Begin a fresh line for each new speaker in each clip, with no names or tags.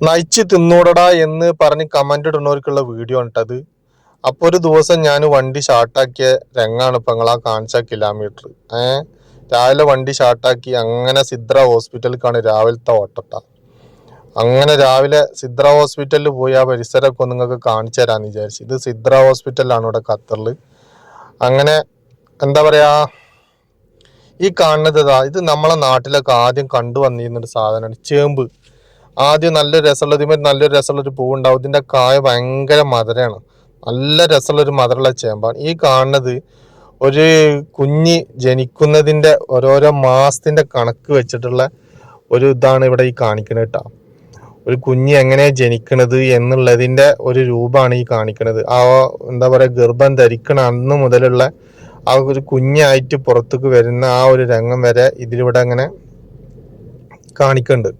നയിച്ച് തിന്നൂടടാ എന്ന് പറഞ്ഞ് കമന്റ് ഇടുന്നവർക്കുള്ള വീഡിയോ ഉണ്ടത് അപ്പോൾ ഒരു ദിവസം ഞാൻ വണ്ടി ഷാർട്ടാക്കിയ രംഗാണ് ഇപ്പൊ ആ കാണിച്ച കിലോമീറ്റർ ഏഹ് രാവിലെ വണ്ടി ഷാർട്ടാക്കി അങ്ങനെ സിദ്ര ഹോസ്പിറ്റലിലേക്കാണ് രാവിലത്തെ ഓട്ടട്ട. അങ്ങനെ രാവിലെ സിദ്ര ഹോസ്പിറ്റലിൽ പോയി ആ പരിസരമൊക്കെ നിങ്ങൾക്ക് കാണിച്ചു തരാന്ന് വിചാരിച്ചു. ഇത് സിദ്ര ഹോസ്പിറ്റലാണ് ഇവിടെ ഖത്തറിൽ അങ്ങനെ എന്താ പറയാ ഈ കാണുന്നത് ഇത് നമ്മളെ നാട്ടിലൊക്കെ ആദ്യം കണ്ടു വന്നിരുന്നൊരു സാധനമാണ് ചേമ്പ്. ആദ്യം നല്ല രസമുള്ള ഇതുമാതിരി നല്ലൊരു രസമുള്ളൊരു പൂവുണ്ടാവും. ഇതിന്റെ കായ ഭയങ്കര മധുരമാണ്. നല്ല രസമുള്ളൊരു മധുരമുള്ള ചേമ്പാണ്. ഈ കാണുന്നത് ഒരു കുഞ്ഞ് ജനിക്കുന്നതിന്റെ ഓരോരോ മാസത്തിന്റെ കണക്ക് വെച്ചിട്ടുള്ള ഒരു ഇതാണ് ഇവിടെ ഈ കാണിക്കുന്നത് കേട്ടോ. ഒരു കുഞ്ഞ് എങ്ങനെയാണ് ജനിക്കണത് എന്നുള്ളതിന്റെ ഒരു രൂപമാണ് ഈ കാണിക്കുന്നത് ആ എന്താ പറയുക ഗർഭം ധരിക്കണ അന്ന് മുതലുള്ള ആ ഒരു കുഞ്ഞായിട്ട് പുറത്തേക്ക് വരുന്ന ആ ഒരു രംഗം വരെ ഇതിലിവിടെ അങ്ങനെ കാണിക്കുന്നുണ്ട്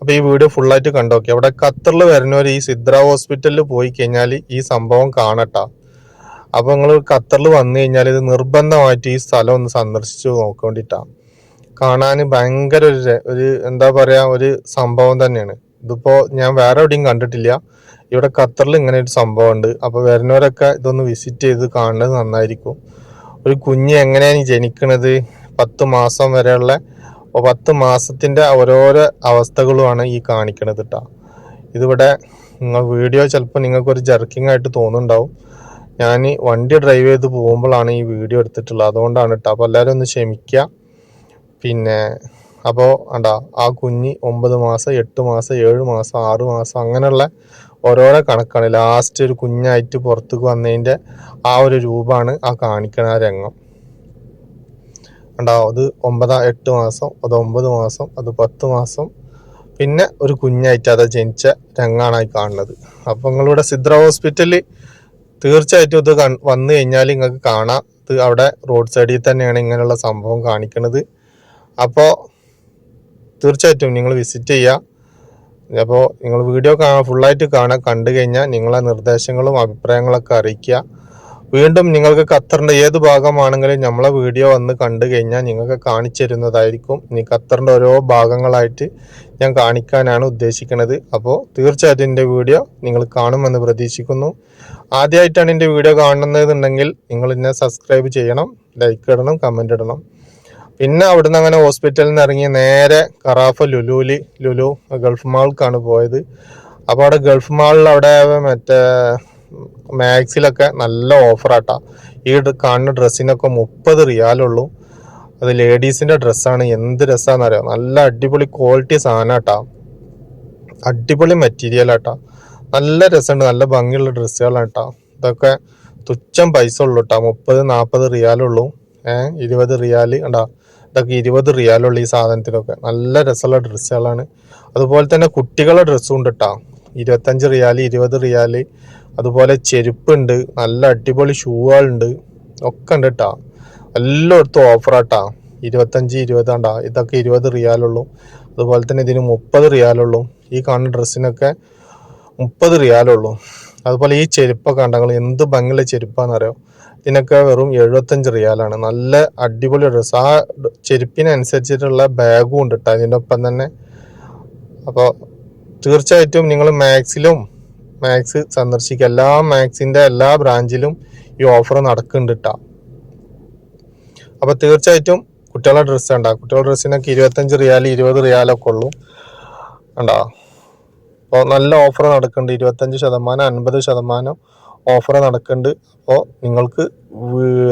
അപ്പൊ ഈ വീഡിയോ ഫുള്ളായിട്ട് കണ്ടോക്കെ. അവിടെ ഖത്തറിൽ വരുന്നവർ ഈ സിദ്ര ഹോസ്പിറ്റലിൽ പോയി കഴിഞ്ഞാൽ ഈ സംഭവം കാണട്ടാ. അപ്പൊ നിങ്ങൾ ഖത്തറിൽ വന്നു കഴിഞ്ഞാൽ ഇത് നിർബന്ധമായിട്ട് ഈ സ്ഥലം ഒന്ന് സന്ദർശിച്ച് നോക്കേണ്ടിട്ടാ. കാണാൻ ഭയങ്കര ഒരു ഒരു എന്താ പറയാ ഒരു സംഭവം തന്നെയാണ്. ഇതിപ്പോ ഞാൻ വേറെ എവിടെയും കണ്ടിട്ടില്ല. ഇവിടെ ഖത്തറിൽ ഇങ്ങനെ ഒരു സംഭവം ഉണ്ട് അപ്പൊ വരുന്നവരൊക്കെ ഇതൊന്ന് വിസിറ്റ് ചെയ്ത് കാണുന്നത് നന്നായിരിക്കും. ഒരു കുഞ്ഞ് എങ്ങനെയാണ് ജനിക്കണത്? പത്ത് മാസം വരെയുള്ള അപ്പൊ പത്ത് മാസത്തിന്റെ ഓരോരോ അവസ്ഥകളുമാണ് ഈ കാണിക്കണത് കേട്ടോ ഇതിവിടെ നിങ്ങൾ വീഡിയോ ചിലപ്പോൾ നിങ്ങൾക്കൊരു ജർക്കിംഗ് ആയിട്ട് തോന്നുന്നുണ്ടാവും. ഞാൻ വണ്ടി ഡ്രൈവ് ചെയ്ത് പോകുമ്പോഴാണ് ഈ വീഡിയോ എടുത്തിട്ടുള്ളത്. അതുകൊണ്ടാണ് കേട്ടോ അപ്പോൾ എല്ലാവരും ഒന്ന് ക്ഷമിക്കുക പിന്നെ അപ്പോൾ അണ്ടാ ആ കുഞ്ഞി ഒമ്പത് മാസം എട്ട് മാസം ഏഴ് മാസം ആറ് മാസം അങ്ങനെയുള്ള ഓരോരോ കണക്കാണ്. ലാസ്റ്റ് ഒരു കുഞ്ഞായിട്ട് പുറത്തേക്ക് വന്നതിന്റെ ആ ഒരു രൂപമാണ് ആ കാണിക്കണ രംഗം. ഉണ്ടാവും. അത് ഒമ്പതാ എട്ട് മാസം അത് ഒമ്പത് മാസം അത് പത്ത് മാസം. പിന്നെ ഒരു കുഞ്ഞായിട്ട് അത് ജനിച്ച രംഗാണായി കാണുന്നത്. അപ്പം നിങ്ങളിവിടെ സിദ്ര ഹോസ്പിറ്റലിൽ തീർച്ചയായിട്ടും ഇത് വന്നു കഴിഞ്ഞാൽ നിങ്ങൾക്ക് കാണാം. ഇത് അവിടെ റോഡ് സൈഡിൽ തന്നെയാണ് ഇങ്ങനെയുള്ള സംഭവം കാണിക്കുന്നത് അപ്പോൾ തീർച്ചയായിട്ടും നിങ്ങൾ വിസിറ്റ് ചെയ്യുക. അപ്പോൾ നിങ്ങൾ വീഡിയോ കാണാൻ ഫുള്ളായിട്ട് കാണാൻ കണ്ടു കഴിഞ്ഞാൽ നിങ്ങളെ നിർദ്ദേശങ്ങളും അഭിപ്രായങ്ങളൊക്കെ അറിയിക്കുക. വീണ്ടും നിങ്ങൾക്ക് ഖത്തറിന്റെ ഏത് ഭാഗമാണെങ്കിലും നമ്മളെ വീഡിയോ വന്ന് കണ്ടു കഴിഞ്ഞാൽ നിങ്ങൾക്ക് കാണിച്ചു തരുന്നതായിരിക്കും ഇനി ഖത്തറിന്റെ ഓരോ ഭാഗങ്ങളായിട്ട് ഞാൻ കാണിക്കാനാണ് ഉദ്ദേശിക്കുന്നത്. അപ്പോൾ തീർച്ചയായിട്ടും എന്റെ വീഡിയോ നിങ്ങൾ കാണുമെന്ന് പ്രതീക്ഷിക്കുന്നു. ആദ്യമായിട്ടാണ് എന്റെ വീഡിയോ കാണുന്നതെന്നുണ്ടെങ്കിൽ നിങ്ങൾ എന്നെ സബ്സ്ക്രൈബ് ചെയ്യണം ലൈക്ക് ഇടണം കമന്റ് ഇടണം. പിന്നെ അവിടുന്ന് അങ്ങനെ ഹോസ്പിറ്റലിൽ നിന്ന് ഇറങ്ങി നേരെ കറാഫ ലുലുലി ലുലു ഗൾഫ് മാൾക്കാണ് പോയത്. അപ്പോൾ അവിടെ ഗൾഫ് മാളിൽ അവിടെ മറ്റേ മാക്സിലൊക്കെ നല്ല ഓഫറാട്ടാ. ഈ കാണുന്ന ഡ്രസ്സിനൊക്കെ മുപ്പത് റിയാലുള്ളൂ. അത് ലേഡീസിന്റെ ഡ്രസ്സാണ്. എന്ത് രസാന്നറിയോ? നല്ല അടിപൊളി ക്വാളിറ്റി സാധനമാട്ടാ അടിപൊളി മെറ്റീരിയൽ ആട്ടാ നല്ല രസമുണ്ട്. നല്ല ഭംഗിയുള്ള ഡ്രസ്സുകളാണ് കേട്ടോ ഇതൊക്കെ തുച്ഛം പൈസ ഉള്ളൂ കേട്ടോ മുപ്പത് നാൽപ്പത് റിയാലുള്ളൂ. ഏഹ് ഇരുപത് റിയാൽ കണ്ടാ? ഇതൊക്കെ ഇരുപത് റിയാലുള്ള ഈ സാധനത്തിനൊക്കെ. നല്ല രസമുള്ള ഡ്രസ്സുകളാണ്. അതുപോലെ തന്നെ കുട്ടികളുടെ ഡ്രസ്സും ഉണ്ട് കേട്ടോ ഇരുപത്തഞ്ച് റിയാൽ ഇരുപത് റിയാൽ അതുപോലെ ചെരുപ്പുണ്ട് നല്ല അടിപൊളി ഷൂകളുണ്ട് ഒക്കെ ഉണ്ട് കേട്ടോ എല്ലായിടത്തും ഓഫറാട്ടാ ഇരുപത്തഞ്ച് ഇരുപതാണ്ടാ ഇതൊക്കെ ഇരുപത് റിയാലുള്ളൂ അതുപോലെ തന്നെ ഇതിന് മുപ്പത് റിയാലുള്ളൂ ഈ കാണുന്ന ഡ്രസ്സിനൊക്കെ മുപ്പത് റിയാലുള്ളൂ അതുപോലെ ഈ ചെരുപ്പൊക്കെ കണ്ടങ്ങൾ എന്ത് ഭംഗിയുള്ള ചെരുപ്പാണെന്നറിയോ ഇതിനൊക്കെ വെറും എഴുപത്തഞ്ച് റിയാലാണ് നല്ല അടിപൊളി ഡ്രസ്സ്. ആ ചെരുപ്പിനനുസരിച്ചിട്ടുള്ള ബാഗും ഉണ്ട് കേട്ടോ അതിന്റെ ഒപ്പം തന്നെ. അപ്പോൾ തീർച്ചയായിട്ടും നിങ്ങൾ മാക്സിലും മാക്സ് സന്ദർശിക്കുക. എല്ലാ മാക്സിന്റെ എല്ലാ ബ്രാഞ്ചിലും ഈ ഓഫർ നടക്കുന്നുണ്ട് കേട്ടോ അപ്പൊ തീർച്ചയായിട്ടും കുട്ടികളുടെ ഡ്രസ്സ് ഉണ്ടാ കുട്ടികളുടെ ഡ്രസ്സിനൊക്കെ ഇരുപത്തഞ്ച് റിയാൽ ഇരുപത് റിയാലൊക്കെ ഉള്ളൂ. ഉണ്ടാ അപ്പോൾ നല്ല ഓഫർ നടക്കുന്നുണ്ട്. ഇരുപത്തഞ്ച് ശതമാനം അൻപത് ശതമാനം ഓഫർ നടക്കുന്നുണ്ട്. അപ്പോൾ നിങ്ങൾക്ക്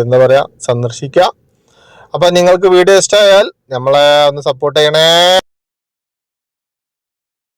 എന്താ പറയുക സന്ദർശിക്കുക അപ്പോൾ നിങ്ങൾക്ക് വീഡിയോ ഇഷ്ടമായാൽ നമ്മളെ ഒന്ന് സപ്പോർട്ട് ചെയ്യണേ.